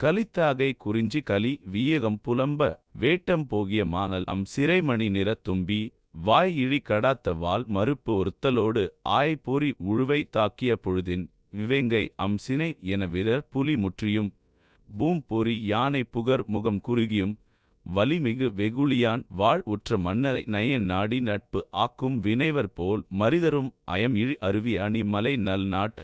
கலித்தாகை குறிஞ்சி கலி வியகம் புலம்ப வேட்டம் போகிய மானல் அம் சிறைமணி நிற தும்பி வாய் இழி கடாத்த வால் மறுப்பு ஒருத்தலோடு ஆய்பூரி பொறி உழுவை தாக்கிய பொழுதின் விவேங்கை அம் சினை என விரர் புலி முற்றியும் பூம்பொறி யானை புகர் முகம் குறுகியும் வலிமிகு வெகுளியான் வாழ் உற்ற மன்னரை நயன் நாடி நட்பு ஆக்கும் வினைவர் போல் மரிதரும் அயம் இழி அருவி அணி மலை நல் நாட்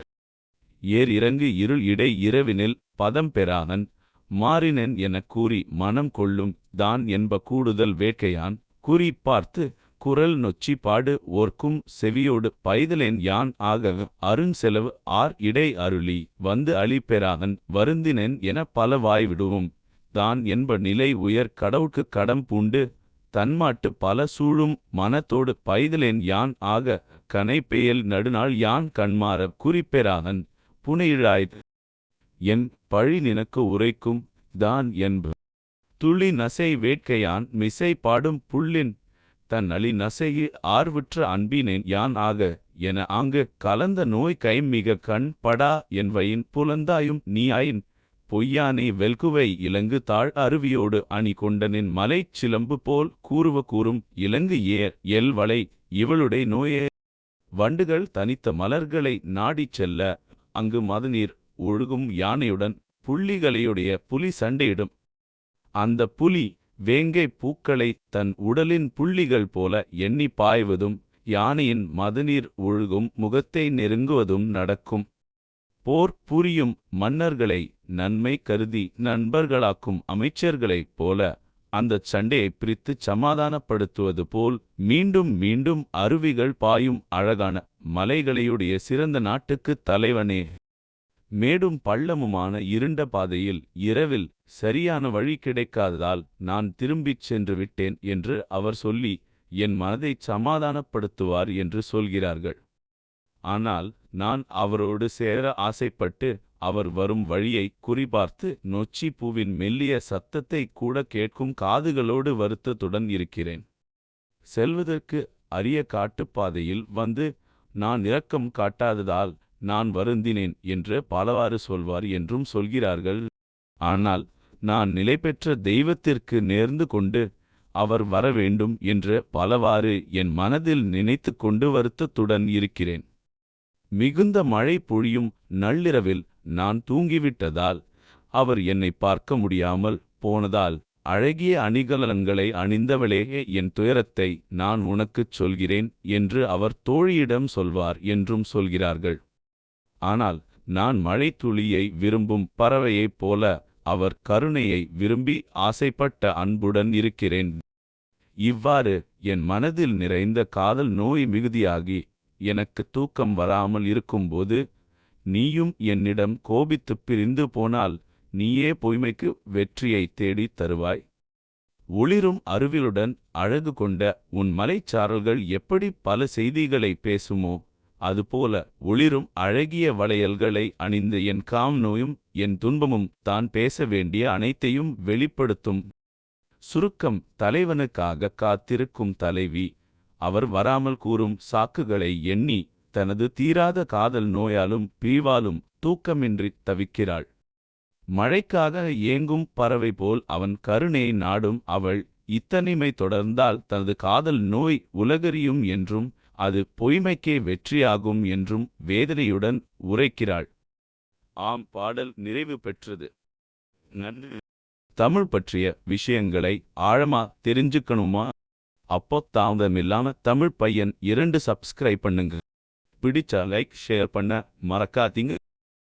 ஏர் இறங்கு இருள் இடை இரவினில் பதம் பெறாதன் மாறினன் எனக் கூறி மனம் கொள்ளும் தான் என்ப கூடுதல் வேட்கையான். குறி பார்த்து குரல் நொச்சி பாடு ஓர்க்கும் செவியோடு பைதலேன் யான் ஆக அருஞ்செலவு ஆர் இடை அருளி வந்து அழி பெறாதன் வருந்தினேன் என பல வாய்விடுவோம் தான் என்ப நிலை உயர் கடவுக்கு கடம் பூண்டு தன்மாட்டு பல சூழும் மனத்தோடு பைதலேன் யான் ஆக கனை பெயல் நடுநாள் யான் கண்மாற குறிப்பெறாதன் புனையிழாய் என் பழி நினக்கு உரைக்கும் தான் என்பு. துளி நசை வேட்கையான் மிசை பாடும் புள்ளின் தன் அழி நசையு ஆர்வுற்ற அன்பினேன் யான் ஆக என ஆங்கு கலந்த நோய் கைமிக கண் படா என்பையின் புலந்தாயும் நீயாயின் பொய்யானை வெல்குவை இலங்கு தாழ் அருவியோடு அணி கொண்டனின் மலைச் சிலம்பு போல் கூறுவ கூறும் இலங்கு ஏர் எல்வளை இவளுடைய நோயே. வண்டுகள் தனித்த மலர்களை நாடிச் செல்ல அங்கு மதநீர் ஒழுகும் யானையுடன் புள்ளிகளையுடைய புலி சண்டையிடும். அந்த புலி வேங்கை பூக்களை தன் உடலின் புள்ளிகள் போல எண்ணி பாய்வதும் யானையின் மதுநீர் ஒழுகும் முகத்தை நெருங்குவதும் நடக்கும். போர் புரியும் மன்னர்களை நன்மை கருதி நண்பர்களாக்கும் அமைச்சர்களைப் போல அந்தச் சண்டையை பிரித்துச் சமாதானப்படுத்துவது போல் மீண்டும் மீண்டும் அருவிகள் பாயும் அழகான மலைகளையுடைய சிறந்த நாட்டுக்குத் தலைவனே. மேடும் பள்ளமுமான இருண்ட பாதையில் இரவில் சரியான வழி கிடைக்காததால் நான் திரும்பிச் சென்று விட்டேன் என்று அவர் சொல்லி என் மனதைச் சமாதானப்படுத்துவார் என்று சொல்கிறார்கள். ஆனால் நான் அவரோடு சேர ஆசைப்பட்டு அவர் வரும் வழியை குறிபார்த்து நொச்சி பூவின் மெல்லிய சத்தத்தை கூட கேட்கும் காதுகளோடு வருத்தத்துடன் இருக்கிறேன். செல்வதற்கு அரிய காட்டுப்பாதையில் வந்து நான் இரக்கம் காட்டாததால் நான் வருந்தினேன் என்று பலவாறு சொல்வார் என்றும் சொல்கிறார்கள். ஆனால் நான் நிலைபெற்ற தெய்வத்திற்கு நேர்ந்து கொண்டு அவர் வர வேண்டும் என்று பலவாறு என் மனதில் நினைத்து கொண்டு வருத்தத்துடன் இருக்கிறேன். மிகுந்த மழை பொழியும் நள்ளிரவில் நான் தூங்கிவிட்டதால் அவர் என்னை பார்க்க முடியாமல் போனதால் அழகிய அணிகலன்களை அணிந்தவளே என் துயரத்தை நான் உனக்குச் சொல்கிறேன் என்று அவர் தோழியிடம் சொல்வார் என்றும் சொல்கிறார்கள். ஆனால் நான் மழைத்துளியை விரும்பும் பறவையைப் போல அவர் கருணையை விரும்பி ஆசைப்பட்ட அன்புடன் இருக்கிறேன். இவ்வாறு என் மனதில் நிறைந்த காதல் நோய் மிகுதியாகி எனக்கு தூக்கம் வராமல் இருக்கும்போது நீயும் என்னிடம் கோபித்துப் பிரிந்து போனால் நீயே பொய்மைக்கு வெற்றியைத் தேடித் தருவாய். ஒளிரும் அருவிலுடன் அழகு கொண்ட உன் மலைச்சாரல்கள் எப்படி பல செய்திகளை பேசுமோ அதுபோல ஒளிரும் அழகிய வளையல்களை அணிந்த என் காம் நோயும் என் துன்பமும் தான் பேச வேண்டிய அனைத்தையும் வெளிப்படுத்தும். சுருக்கம் தலைவனுக்காக காத்திருக்கும் தலைவி அவர் வராமல் கூறும் சாக்குகளை எண்ணி தனது தீராத காதல் நோயாலும் பிரிவாலும் தூக்கமின்றி தவிக்கிறாள். மழைக்காக ஏங்கும் பறவை போல் அவன் கருணையை நாடும் அவள் இத்தனிமை தொடர்ந்தால் தனது காதல் நோய் உலகறியும் என்றும் அது பொய்மைக்கே வெற்றியாகும் என்றும் வேதனையுடன் உரைக்கிறாள். ஆம் பாடல் நிறைவு பெற்றது. நன்றி. தமிழ் பற்றிய விஷயங்களை ஆழமா தெரிஞ்சுக்கணுமா? அப்போ தாமதமில்லாம தமிழ் பையன் இரண்டு சப்ஸ்கிரைப் பண்ணுங்க. பிடிச்சா லைக் ஷேர் பண்ண மறக்காதீங்க.